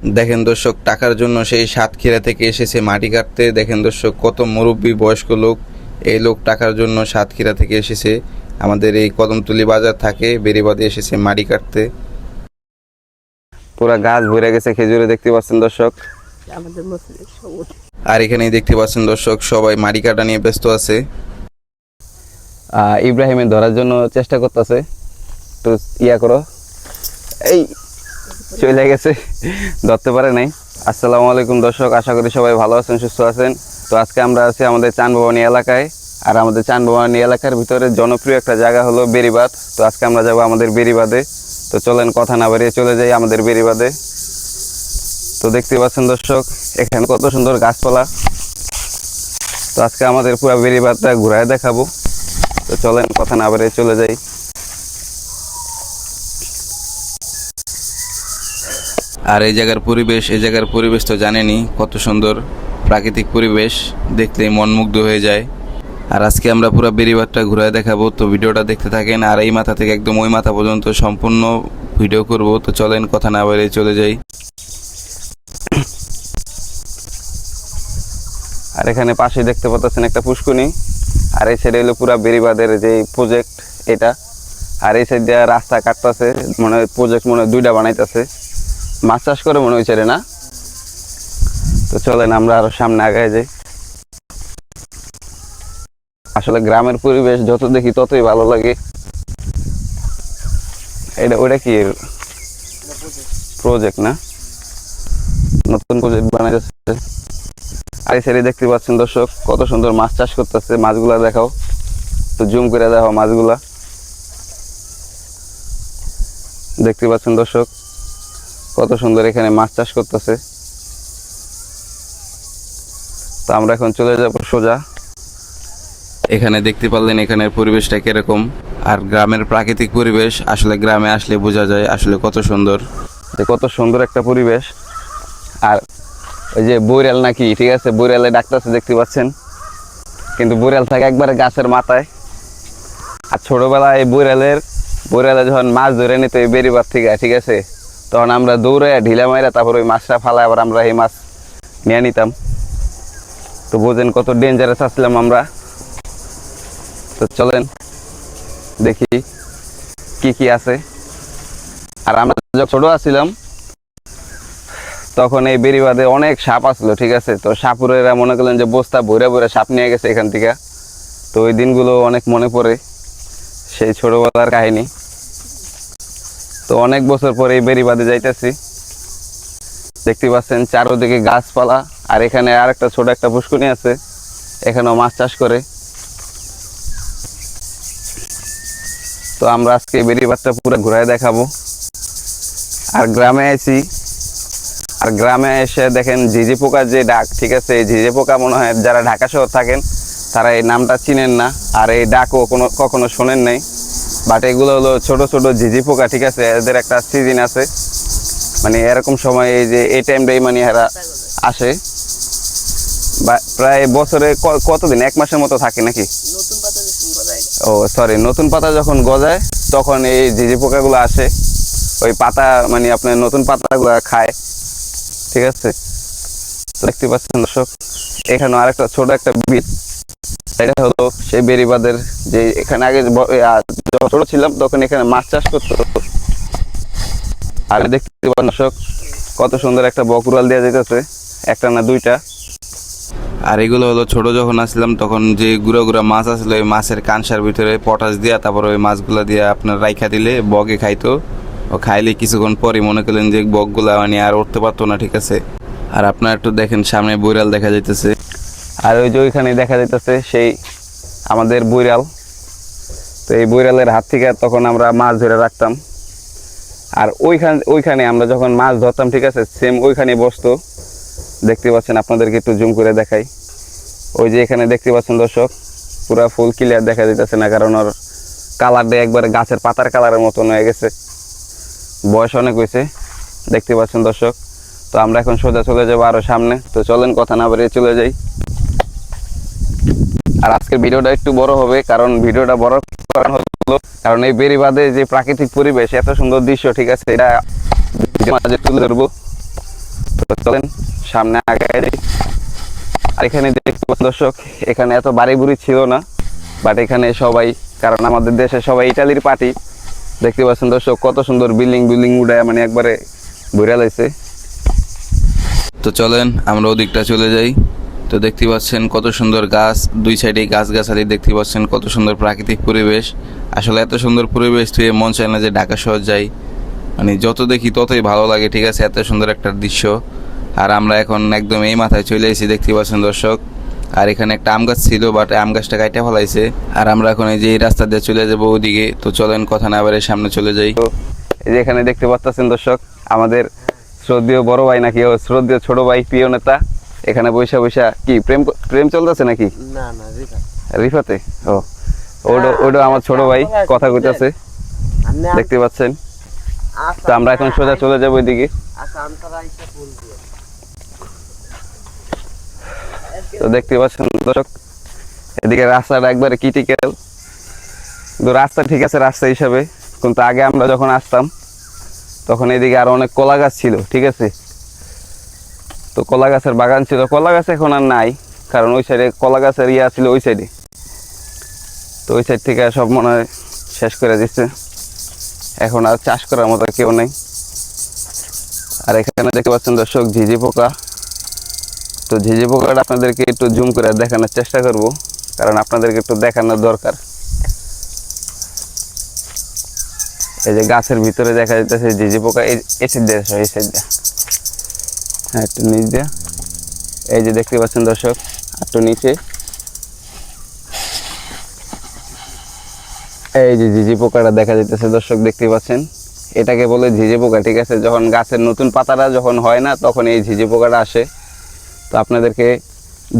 দেখেন দর্শক টাকার জন্য সেই সাতক্ষীরা থেকে এসেছে মাটি কাটতে। দেখেন দর্শক কত মুরব্বী বয়স্ক লোক এই লোক টাকার জন্য সাতক্ষীরা থেকে এসেছে। আমাদের এই কদমতলি বাজার থাকে বেরিবাদে এসেছে মাটি কাটতে। পুরা গাছ ভরে গেছে খেজুরে দেখতে পাচ্ছেন দর্শক। আর এখানেই দেখতে পাচ্ছেন দর্শক সবাই মাটি কাটা নিয়ে ব্যস্ত আছে। ইব্রাহিমের ধরার জন্য চেষ্টা করতেছে। একটু ইয়া করো। এই চলে গেছে, ধরতে পারে নাই। আসসালামু আলাইকুম দর্শক, আশা করি সবাই ভালো আছেন, সুস্থ আছেন। তো আজকে আমরা আছি আমাদের চানভবানী এলাকায়, আর আমাদের চানভবানী এলাকার ভিতরে জনপ্রিয় একটা জায়গা হলো বেরিবাদ তো আজকে আমরা যাব আমাদের বেরিবাদে তো চলেন কথা না বাড়িয়ে চলে যাই আমাদের বেরিবাদে তো দেখতে পাচ্ছেন দর্শক, এখানে কত সুন্দর গাছপালা। তো আজকে আমাদের পুরো বেরিবাদটা ঘুরায় দেখাবো। তো চলেন কথা না বাড়িয়ে চলে যাই। আর এই জায়গার পরিবেশ, এই জায়গার পরিবেশ তো জানেনই, কত সুন্দর প্রাকৃতিক পরিবেশ, দেখলেই মন মুগ্ধ হয়ে যায়। আর আজকে আমরা পুরো বেরিবাদটা ঘুরায় দেখাবো, তো ভিডিওটা দেখতে থাকেন, আর এই মাথা থেকে একদম ওই মাথা পর্যন্ত সম্পূর্ণ ভিডিও করব, তো চলেন কথা না বাড়িয়ে চলে যাই। আর এখানে পাশে দেখতে পাচ্ছেন একটা পুষ্কুনি আর এই সাইডে হলো পুরা বেরিবাদের যে প্রজেক্ট এটা। আর এই সাইড দিয়ে রাস্তা কাটতেছে মানে প্রজেক্ট মনে হয় দুইটা বানাইতেছে। মাছ চাষ করে মনে হয়েছে রে না? তো চলেন আমরা আরও সামনে আগায় যাই। আসলে গ্রামের পরিবেশ যত দেখি ততই ভালো লাগে। এটা, ওটা কি প্রজেক্ট না? নতুন প্রজেক্ট বানাইতেছে। আর সাইডে দেখতে পাচ্ছেন দর্শক, কত সুন্দর মাছ চাষ করতেছে, মাছগুলা দেখাও। তো জুম করে দেখো মাছগুলা। দেখতে পাচ্ছেন দর্শক কত সুন্দর এখানে মাছ চাষ করতেছে। তো আমরা এখন চলে যাব সোজা। এখানে দেখতে পারলেন এখানের পরিবেশটা কীরকম। আর গ্রামের প্রাকৃতিক পরিবেশ, আসলে গ্রামে আসলে বোঝা যায় আসলে কত সুন্দর। যে কত সুন্দর একটা পরিবেশ। আর ওই যে বৈরাল নাকি, ঠিক আছে? বৈরালে ডাক্তারছে দেখতে পাচ্ছেন? কিন্তু বৈরাল থাকে একবারে গাছের মাথায়। আর ছোটবেলায় বৈরালের, বৈরালে যখন মাছ ধরে নিত বেরিবার থেকে, ঠিক আছে? তখন আমরা দৌড়ে ঢিলা মাইরা তারপর ওই মাছটা ফালায় আবার আমরা এই মাছ নিয়ে নিতাম। তো বোঝেন কত ডেঞ্জারাস আসলাম আমরা। তো চলেন, দেখি কি কি আছে। আর আমরা যখন ছোট আছিলাম তখন এই বেরিবাদে অনেক সাপ আসলো, ঠিক আছে? তো সাপুরেরা মনে করলেন যে বস্তা ভরে ভরে সাপ নিয়ে গেছে এখান থেকে। তো ওই দিনগুলো অনেক মনে পড়ে সেই ছোটবেলার কাহিনী। তো অনেক বছর পরে এই বেরিবাদে যাইতেছি। দেখতে পাচ্ছেন চারোদিকে গাছপালা, আর এখানে আর একটা ছোট একটা পুষ্কুনি আছে, এখানেও মাছ চাষ করে। তো আমরা আজকে বেরিবাদটা পুরো ঘুরায় দেখাবো। আর গ্রামে আছি আর গ্রামে এসে দেখেন ঝিঝি পোকার যে ডাক, ঠিক আছে? এই ঝিঝি পোকা মনে হয় যারা ঢাকা শহর থাকেন, তারা এই নামটা চিনেন না, আর এই ডাকও কোনো কখনো শোনেন নাই। বাট এগুলো হলো ছোট ছোট ঝিঝি পোকা ঠিক আছে? এদের একটা সিজন আছে। মানে এরকম সময় এই যে এই টাইমটাই মানে এরা আসে। প্রায় বছরে কতদিন? এক মাসের মতো থাকে নাকি? ও সরি নতুন পাতা যখন গজায় তখন এই ঝিঝি পোকাগুলো আসে। ওই পাতা মানে আপনার নতুন পাতাগুলো খায়। ঠিক আছে? দেখতে পাচ্ছেন দর্শক এখানে আরেকটা ছোট একটা বিট। এটা হলো সেই বেরিবাদের যে এখানে আগে ছোট ছিলাম তখন এখানে মাছ চাষ করতো। দেখতে দর্শক, কত সুন্দর একটা বকুড়াল দেওয়া যেতেছে, একটা না দুইটা। আর এগুলো হলো ছোট যখন আসলাম তখন যে গুঁড়ো গুঁড়ো মাছ আসলো, ওই মাছের কানসার ভিতরে পটাশ দিয়া তারপর ওই মাছগুলো দিয়ে আপনার রাইখা দিলে বগে খাইতো। ও খাইলে কিছুক্ষণ পরে মনে করলেন যে বকগুলা মানে আর উঠতে পারতো না, ঠিক আছে। আর আপনার একটু দেখেন, সামনে বৈরাল দেখা যাইতেছে। আর ওই যে ওইখানে দেখা যাইতেছে সেই আমাদের বৈরাল তো এই বৈরালের হাত থেকে তখন আমরা মাছ ধরে রাখতাম। আর ওইখান, ওইখানে আমরা যখন মাছ ধরতাম, ঠিক আছে সেম ওইখানে বসতো। দেখতে পাচ্ছেন, আপনাদেরকে একটু জুম করে দেখাই। ওই যে এখানে দেখতে পাচ্ছেন দর্শক, পুরো ফুল ক্লিয়ার দেখা যাইতেছে না, কারণ ওর কালারটা একবারে গাছের পাতার কালারের মতন হয়ে গেছে। বয়স অনেক হয়েছে, দেখতে পাচ্ছেন দর্শক। তো আমরা এখন সোজা চলে যাব আরও সামনে। তো চলেন, কথা না বাড়িয়ে চলে যাই। আর আজকের ভিডিওটা একটু বড় হবে, কারণ ভিডিওটা বড় হলো কারণ এই বেরিবাদে যে প্রাকৃতিক পরিবেশ, এত সুন্দর দৃশ্য, ঠিক আছে, এটা মাঝে তুলে ধরবো। চলেন, সামনে আগে আর এখানে দেখতে দর্শক, এখানে এত বাড়ি বুড়ি ছিল না বাট এখানে সবাই, কারণ আমাদের দেশে সবাই ইটালির পার্টি দেখতে পাচ্ছেন দর্শক, কত সুন্দর বিল্ডিং বিল্ডিং উড়ায় মানে একবারে ভরে লাইছে। তো চলেন, আমরা ওদিকটা চলে যাই। তো দেখতে পাচ্ছেন কত সুন্দর গাছ। দুই সাইডে গাছ গাছালি দেখতে পাচ্ছেন কত সুন্দর প্রাকৃতিক পরিবেশ। আসলে এত সুন্দর পরিবেশ তুই মন চায় না যে ঢাকা শহর যাই। মানে যত দেখি ততই ভালো লাগে, ঠিক আছে? এত সুন্দর একটা দৃশ্য। আর আমরা এখন একদম এই মাথায় চলে এসেছি, দেখতে পাচ্ছেন দর্শক। আর এখানে একটা আম গাছ ছিল, বাট আম গাছটা কাইটে ফেলাইছে। আর আমরা এখন এই যে এই রাস্তা দিয়ে চলে যাব ওদিকে তো চলেন, কথা না বারে সামনে চলে যাই। তো এই যে এখানে দেখতে পাচ্ছেন দর্শক, আমাদের শ্রদ্ধেয় বড় ভাই নাকি শ্রদ্ধেয় ছোট ভাই, প্রিয় নেতা। এখানে বৈশা বৈশা কি প্রেম প্রেম চলতেছে নাকি? না না রিফা রিফাতে? ও ওটা ওটা আমার ছোট ভাই কথা কইতাছে। দেখতে পাচ্ছেন? তো আমরা এখন সোজা চলে যাব ওইদিকে আচ্ছা তো দেখতে পাচ্ছেন দর্শক এদিকে রাস্তাটা একবারে ক্রিটিক্যাল কিন্তু রাস্তা ঠিক আছে রাস্তা হিসাবে। কিন্তু আগে আমরা যখন আসতাম তখন এদিকে আরও অনেক কলা গাছ ছিল ঠিক আছে? তো কলা গাছের বাগান ছিল, কলা গাছ এখন আর নাই, কারণ ওই সাইডে কলা গাছের ইয়া ছিল ওই সাইডে তো ওই সাইড থেকে সব মনে হয় শেষ করে দিচ্ছে এখন আর চাষ করার মতো কেউ নেই। আর এখানে দেখতে পাচ্ছেন দর্শক, ঝিঝি পোকা। তো ঝিঝি পোকাটা আপনাদেরকে একটু জুম করে দেখানোর চেষ্টা করব, কারণ আপনাদেরকে একটু দেখানোর দরকার। এই যে গাছের ভিতরে দেখা যাইতেছে ঝিঝি পোকা, এই সাইড দিয়ে, এই সাইড দিয়ে। হ্যাঁ একটু নিচ দিয়ে। এই যে দেখতে পাচ্ছেন দর্শক, একটু নিচে। এই যে ঝিঝি পোকাটা দেখা যাইতেছে দর্শক, দেখতে পাচ্ছেন? এটাকে বলে ঝিঝি পোকা, ঠিক আছে? যখন গাছের নতুন পাতাটা যখন হয় না, তখন এই ঝিঝি পোকাটা আসে। তো আপনাদেরকে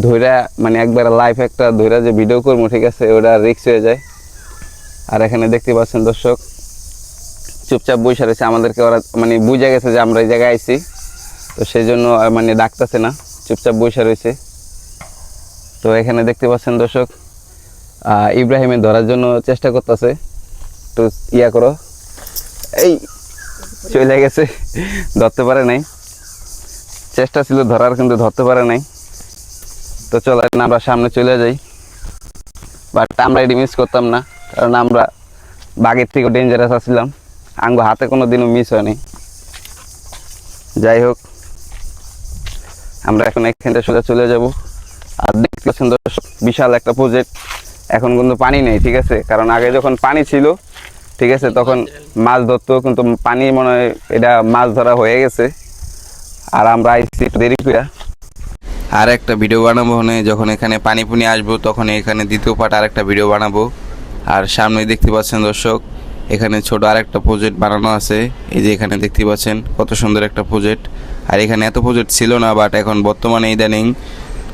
ধৈরা মানে একবার লাইভ একটা ধৈরা যে ভিডিও করব, ঠিক আছে? ওটা রিক্স হয়ে যায়। আর এখানে দেখতে পাচ্ছেন দর্শক, চুপচাপ বসে রয়েছে। আমাদেরকে ওরা মানে বুঝে গেছে যে আমরা এই জায়গায় আইছি। তো সেই জন্য মানে ডাকতেছে না চুপচাপ বসে রয়েছে। তো এখানে দেখতে পাচ্ছেন দর্শক আহ, ইব্রাহিমের ধরার জন্য চেষ্টা করতেছে। তো ইয়া করো এই চলে গেছে ধরতে পারে নাই। চেষ্টা ছিল ধরার কিন্তু ধরতে পারে নাই। তো চলেন আমরা সামনে চলে যাই। বাট আমরা এটি মিস করতাম না কারণ আমরা বাঘের থেকে ডেঞ্জারাস আসছিলাম আঙ্গো হাতে কোনো দিনও মিস হয়নি। যাই হোক। আমরা এখন এখান থেকে সোজা চলে যাব। আর দেখতে পাচ্ছেন দর্শক, বিশাল একটা প্রজেক্ট এখন কিন্তু পানি নেই, ঠিক আছে? কারণ আগে যখন পানি ছিল, ঠিক আছে, তখন মাছ ধরতো, কিন্তু পানি মনে হয় এটা মাছ ধরা হয়ে গেছে। আর আমরা আইসি দেরি করে আর একটা ভিডিও বানাবো মানে যখন এখানে পানি পুনি আসব, তখন এখানে দ্বিতীয় পার্ট আর একটা ভিডিও বানাবো। আর সামনে দেখতে পাচ্ছেন দর্শক এখানে ছোট আরেকটা প্রজেক্ট বানানো আছে। এই যে এখানে দেখতে পাচ্ছেন কত সুন্দর একটা প্রজেক্ট আর এখানে এত প্রজেক্ট ছিল না বাট এখন বর্তমানে ইদানিং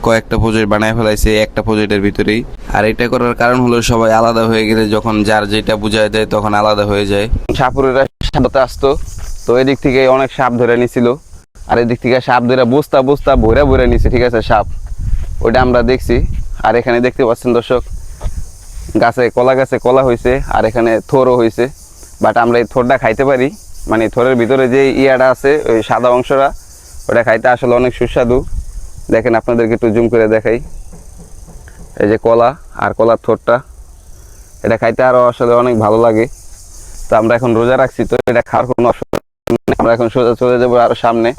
কয়েকটা প্রজেক্ট বানায় ফেলাইছে একটা প্রজেক্টের ভিতরেই। আর এটা করার কারণ হলো সবাই আলাদা হয়ে গেলে যখন যার যেটা বুঝায় দেয় তখন আলাদা হয়ে যায়। সাপুরেরা সাপতে আসতো, তো এদিক থেকে অনেক সাপ ধরে নিছিল। আর এদিক থেকে সাপ ধরে বস্তা বস্তা ভরে ভরে নিছে, ঠিক আছে সাপ। ওইটা আমরা দেখছি। আর এখানে দেখতে পাচ্ছেন দর্শক গাছে কলা গাছে কলা হয়েছে আর এখানে থোরও হয়েছে বাট আমরা এই থোরটা খাইতে পারি। মানে থোরের ভিতরে যে ইয়াটা আছে, ওই সাদা অংশটা, ওটা খাইতে আসলে অনেক সুস্বাদু। দেখেন আপনাদেরকে একটু জুম করে দেখাই। এই যে কলা আর কলার থোরটা, এটা খাইতে আরও আসলে অনেক ভালো লাগে। তো আমরা এখন রোজা রাখছি, তো এটা খাওয়ার কোনো অসুবিধা। আমরা এখন সোজা চলে যাব আরও সামনে।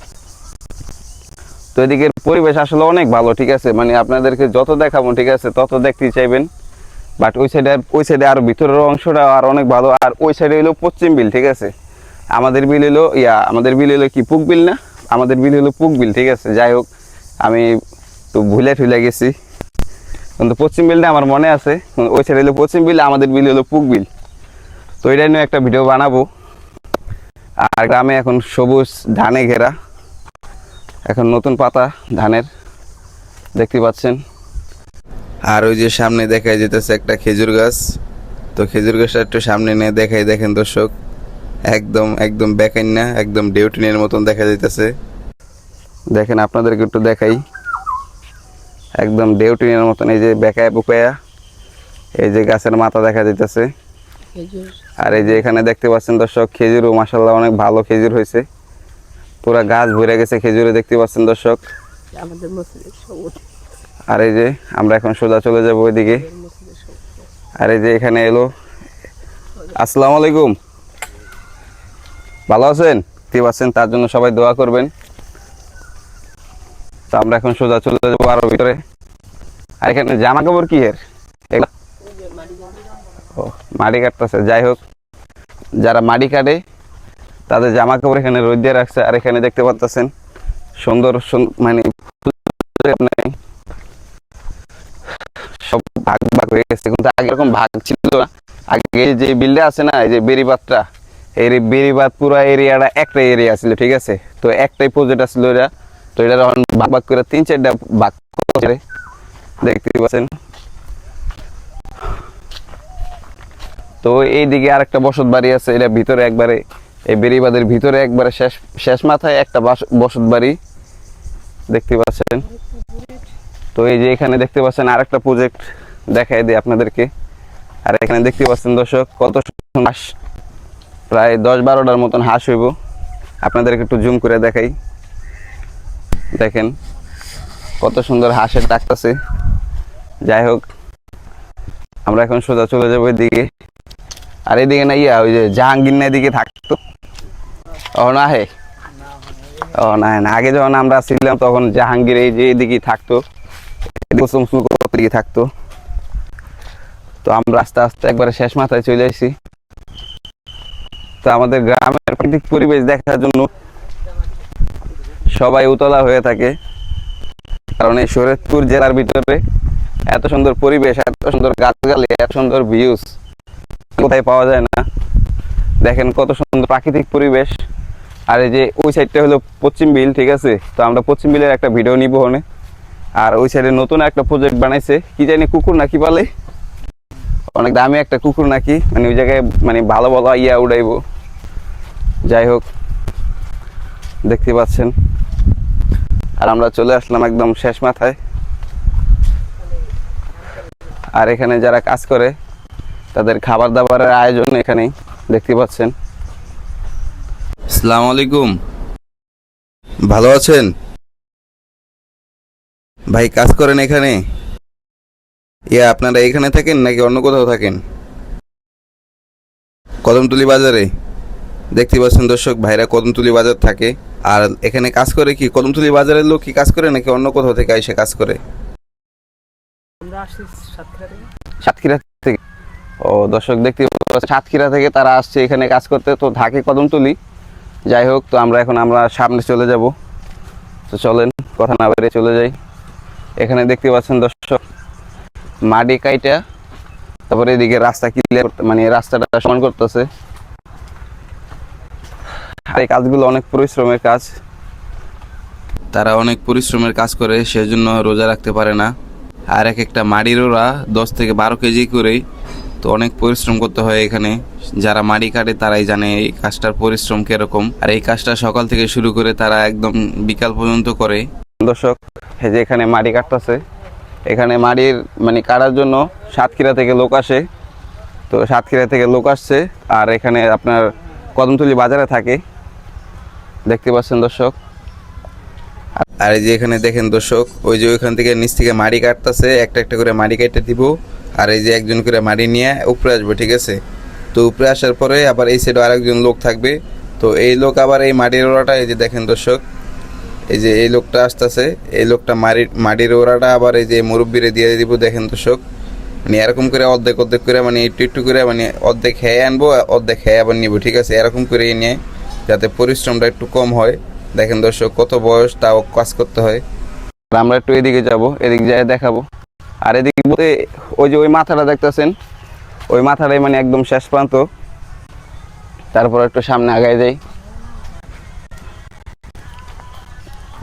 তো এদিকের পরিবেশ আসলে অনেক ভালো, ঠিক আছে? মানে আপনাদেরকে যত দেখাবো, ঠিক আছে? তত দেখতে চাইবেন। বাট ওই সাইডে ওই সাইডে আর ভিতরের অংশটা আর অনেক ভালো। আর ওই সাইডে হলো পশ্চিম বিল, ঠিক আছে? আমাদের বিল হলো ইয়া, আমাদের বিল হলো কি, পুক বিল না? আমাদের বিল হলো পুক বিল, ঠিক আছে? যাই হোক, আমি তো ভুলে ঠুলে গেছি। কিন্তু পশ্চিম বিলটা আমার মনে আছে। ওই সাইডে হলো পশ্চিম বিল, আমাদের বিল হলো পুক বিল। তো এটা নিয়ে একটা ভিডিও বানাবো। আর গ্রামে এখন সবুজ ধানে ঘেরা। এখন নতুন পাতা ধানের। দেখতে পাচ্ছেন। আর ওই যে সামনে দেখাই যেতেছে একটা খেজুর গাছ। তো খেজুর গাছটা একটু সামনে নিয়ে দেখাই দেখেন দর্শক। একদম একদম বেকাই না একদম ডেউটিনের মতন দেখা যাইতেছে। দেখেন আপনাদেরকে একটু দেখাই। একদম ডেউটিনের মতন এই যে বেকায় বুকায়া এই যে গাছের মাথা দেখা যাইতেছে। আর এই যে এখানে দেখতে পাচ্ছেন দর্শক খেজুরও মাসাল্লাহ অনেক ভালো খেজুর হয়েছে। পুরা গাছ ভরে গেছে খেজুরে দেখতে পাচ্ছেন দর্শক। আমাদের আর এই যে আমরা এখন সোজা চলে যাব ওইদিকে। আর এই যে এখানে এলো। আসসালামু আলাইকুম। ভালো আছেন? ঠিক আছেন? তার জন্য সবাই দোয়া করবেন। তো আমরা এখন সোজা চলে যাব আরও ভিতরে। আর এখানে জামা কাপড় কি এর? ও মাটি কাটতেছে। যাই হোক, যারা মাটি কাটে, তাদের জামা কাপড় এখানে রোদ দিয়ে রাখছে। আর এখানে দেখতে পাচ্ছেন সুন্দর সুন- মানে সব ভাগ ভাগ হয়ে গেছে। কিন্তু আগে এরকম ভাগ ছিল না। আগে যে বিল্ডে আছে না, এই যে বেরিবাদটা এই বেরিবাদ পুরো এরিয়াটা একটা এরিয়া ছিল, ঠিক আছে? তো একটাই প্রজেক্ট আসছিল এটা। তো এটা যখন ভাগ ভাগ করে তিন চারটা ভাগ করে দেখতে পাচ্ছেন। তো এইদিকে আরেকটা বসত বাড়ি আছে, এটা ভিতরে একবারে এই বেরিবাদের ভিতরে একবারে শেষ শেষ মাথায় একটা বসত বাড়ি। দেখতে পাচ্ছেন? তো এই যে এখানে দেখতে পাচ্ছেন আরেকটা প্রজেক্ট দেখাই দিই আপনাদেরকে। আর এখানে দেখতে পাচ্ছেন দর্শক, কত হাঁস। প্রায় দশ বারোটার মতন হাঁস হইব। আপনাদেরকে একটু জুম করে দেখাই। দেখেন কত সুন্দর হাঁসের ডাকতেছে যাই হোক, আমরা এখন সোজা চলে যাব এদিকে। আর এদিকে না ইয়া, ওই যে জাহাঙ্গীর না এদিকে থাকতো। ও না হে? ও না না আগে যখন আমরা ছিলাম তখন জাহাঙ্গীর এই যে এদিকে থাকতো। গোসল করতে গিয়ে থাকতো। তো আমরা আস্তে আস্তে একবারে শেষ মাথায় চলে আসি তো আমাদের গ্রামের প্রাকৃতিক পরিবেশ দেখার জন্য সবাই উতলা হয়ে থাকে। কারণ এই শরীয়তপুর জেলার ভিতরে এত সুন্দর পরিবেশ, এত সুন্দর গাছগালি এত সুন্দর ভিউজ কোথায় পাওয়া যায় না। দেখেন কত সুন্দর প্রাকৃতিক পরিবেশ। আর এই যে ওই সাইডটা হলো পশ্চিম বিল, ঠিক আছে? তো আমরা পশ্চিম বিলের একটা ভিডিও নিব ওখানে। আর ওই সাইডে নতুন একটা প্রজেক্ট বানাইছে। কি জানি কুকুর নাকি বলে? অনেক দামি একটা কুকুর নাকি। মানে ওই জায়গায় মানে ভালো ভালো ইয়া উড়াইবো। যাই হোক, দেখতে পাচ্ছেন। আর আমরা চলে আসলাম একদম শেষ মাথায়। আর এখানে যারা কাজ করে, তাদের খাবার দাবারের আয়োজন এখানেই। দেখতে পাচ্ছেন। আসসালামু আলাইকুম। ভালো আছেন? ভাই কাজ করেন এখানে? ইয়া আপনারা এখানে থাকেন নাকি অন্য কোথাও থাকেন? কদমতলি বাজারে? দেখতে পাচ্ছেন দর্শক ভাইরা কদমতলি বাজার থাকে। আর এখানে কাজ করে কি? কদমতলি বাজারের লোক কি কাজ করে নাকি অন্য কোথাও থেকে এসে কাজ করে? সাতক্ষীরা থেকে। ও দর্শক দেখতে সাতক্ষীরা থেকে তারা আসছে এখানে কাজ করতে। তো ঢাকে কদমতলি। যাই হোক তো আমরা এখন আমরা সামনে চলে যাব। তো চলেন কথা না বেরিয়ে চলে যাই। এখানে দেখতে পাচ্ছেন দর্শক, মাটি কাইটা, তারপরে এদিকে রাস্তা ক্লিয়ার মানে রাস্তাটা সমান করতেছে। আর এই কাজগুলো অনেক পরিশ্রমের কাজ। তারা অনেক পরিশ্রমের কাজ করে, সেজন্য রোজা রাখতে পারে না। আর এক একটা মাড়ির ওরা দশ থেকে বারো কেজি করেই তো অনেক পরিশ্রম করতে হয় এখানে। যারা মাড়ি কাটে তারাই জানে এই কাজটার পরিশ্রম কীরকম। আর এই কাজটা সকাল থেকে শুরু করে তারা একদম বিকাল পর্যন্ত করে। দর্শক, এই যে এখানে মাটি কাটতেছে। এখানে মাটির মানে কাটার জন্য সাতক্ষীরা থেকে লোক আসে। তো সাতক্ষীরা থেকে লোক আসছে, আর এখানে আপনার কদমতলি বাজারে থাকে। দেখতে পাচ্ছেন দর্শক। আর এই যে এখানে দেখেন দর্শক, ওই যে ওইখান থেকে নিচ থেকে মাড়ি কাটতেছে, একটা একটা করে মাটি কেটে দিব। আর এই যে একজন করে মাটি নিয়ে উপরে আসব, ঠিক আছে? তো উপরে আসার পরে আবার এই সাইডে আরেকজন লোক থাকবে। তো এই লোক আবার এই মাটির ওড়াটা এই যে দেখেন দর্শক এই যে এই লোকটা আসতেছে, এই লোকটা মাটির মাটির আবার এই যে মুরব্বীরে দিয়ে দিব, দেখেন দর্শক। মানে এরকম করে অর্ধেক অর্ধেক করে মানে একটু একটু করে মানে অর্ধেক খেয়ে আনব, অর্ধেক খেয়ে আবার নিবো, ঠিক আছে? এরকম করে নিয়ে যাতে পরিশ্রমটা একটু কম হয়। দেখেন দর্শক, কত বয়স, তাও কাজ করতে হয়। আর আমরা একটু এদিকে যাব, এদিক যায় দেখাবো। আর এদিক বলতে, ওই যে ওই মাথাটা দেখতেছেন? ওই মাথাটাই মানে একদম শেষ প্রান্ত। তারপর একটু সামনে আগায় যাই।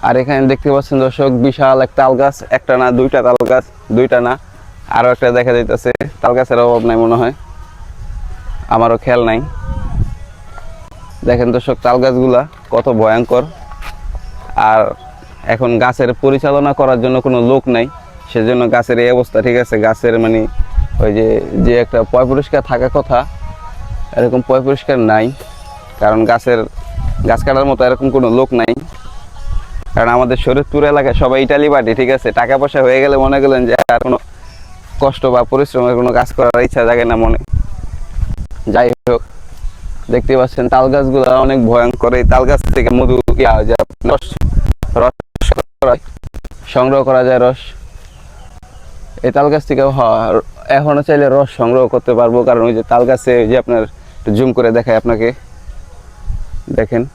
আর এখানে দেখতে পাচ্ছেন দর্শক, বিশাল এক তাল গাছ একটা না, দুইটা তাল গাছ দুইটা না আরও একটা দেখা যাইতেছে। তাল গাছের অভাব নাই মনে হয়, আমারও খেয়াল নাই। দেখেন দর্শক তাল গাছগুলা কত ভয়ঙ্কর। আর এখন গাছের পরিচালনা করার জন্য কোনো লোক নাই, সেজন্য গাছের এই অবস্থা, ঠিক আছে? গাছের মানে ওই যে যে একটা পয় পরিষ্কার থাকার কথা, এরকম পয় পরিষ্কার নাই। কারণ গাছের, গাছ কাটার মতো এরকম কোনো লোক নাই। কারণ আমাদের শরীরপুর এলাকায় সবাই ইটালি পার্টি ঠিক আছে? টাকা পয়সা হয়ে গেলে মনে করলেন যে আর কোনো কষ্ট বা পরিশ্রমের কোনো কাজ করার ইচ্ছা জাগে না মনে। যাই হোক, দেখতে পাচ্ছেন তাল গাছগুলো অনেক ভয়ঙ্কর। এই তাল গাছ থেকে মধু রস রস সংগ্রহ করা যায় রস। এই তাল গাছ থেকে হ- এখনও চাইলে রস সংগ্রহ করতে পারব। কারণ ওই যে তাল গাছে যে আপনার জুম করে দেখায় আপনাকে। দেখেন।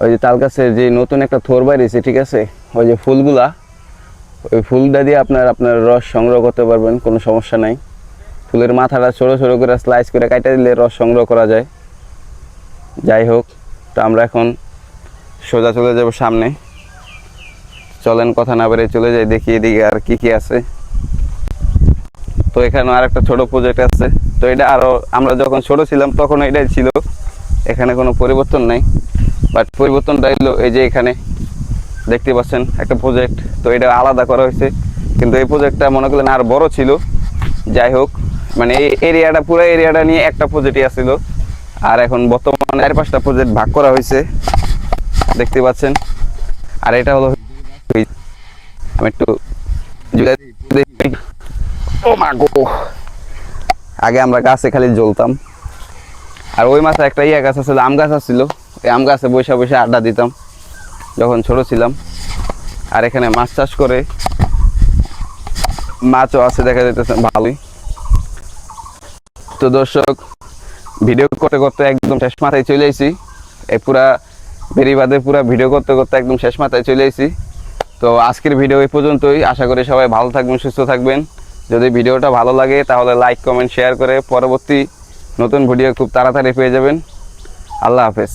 ওই যে তাল গাছের যে নতুন একটা থোর বাইরেছে, ঠিক আছে? ওই যে ফুলগুলা, ওই ফুলটা দিয়ে আপনার আপনার রস সংগ্রহ করতে পারবেন, কোনো সমস্যা নাই। ফুলের মাথাটা ছোটো ছোটো করে স্লাইস করে কাটা দিলে রস সংগ্রহ করা যায়। যাই হোক, তো আমরা এখন সোজা চলে যাব সামনে। চলেন, কথা না বেড়ে চলে যাই, দেখি এদিকে আর কি কি আছে। তো এখানে আর একটা ছোট প্রজেক্ট আছে। তো এটা আরও আমরা যখন ছোট ছিলাম, তখন এটাই ছিল। এখানে কোনো পরিবর্তন নাই বাট পরিবর্তনটা এলো এই যে এখানে। দেখতে পাচ্ছেন একটা প্রজেক্ট তো এটা আলাদা করা হয়েছে। কিন্তু এই প্রজেক্টটা মনে করলেন আর বড় ছিল। যাই হোক মানে এই এরিয়াটা পুরো এরিয়াটা নিয়ে একটা প্রজেক্টই আসছিল আর এখন বর্তমানে চার পাঁচটা প্রজেক্ট ভাগ করা হয়েছে। দেখতে পাচ্ছেন। আর এটা হলো আমি একটু আগে আমরা গাছে খালি জ্বলতাম। আর ওই মাসে একটা ইয়া গাছ আছিল, আম গাছ আছিল। এই আম গাছে বসে বসে আড্ডা দিতাম, যখন ছোট ছিলাম। আর এখানে মাছ চাষ করে, মাছও আছে, দেখা যাইতেছে, ভালোই। তো দর্শক, ভিডিও করতে করতে একদম শেষ মাথায় চলে আইছি। এই পুরা বেরিবাদে পুরা ভিডিও করতে করতে একদম শেষ মাথায় চলে আইছি। তো আজকের ভিডিও এই পর্যন্তই। আশা করি সবাই ভালো থাকবেন, সুস্থ থাকবেন। যদি ভিডিওটা ভালো লাগে, তাহলে লাইক কমেন্ট শেয়ার করে পরবর্তী নতুন ভিডিও খুব তাড়াতাড়ি পেয়ে যাবেন। আল্লাহ হাফেজ।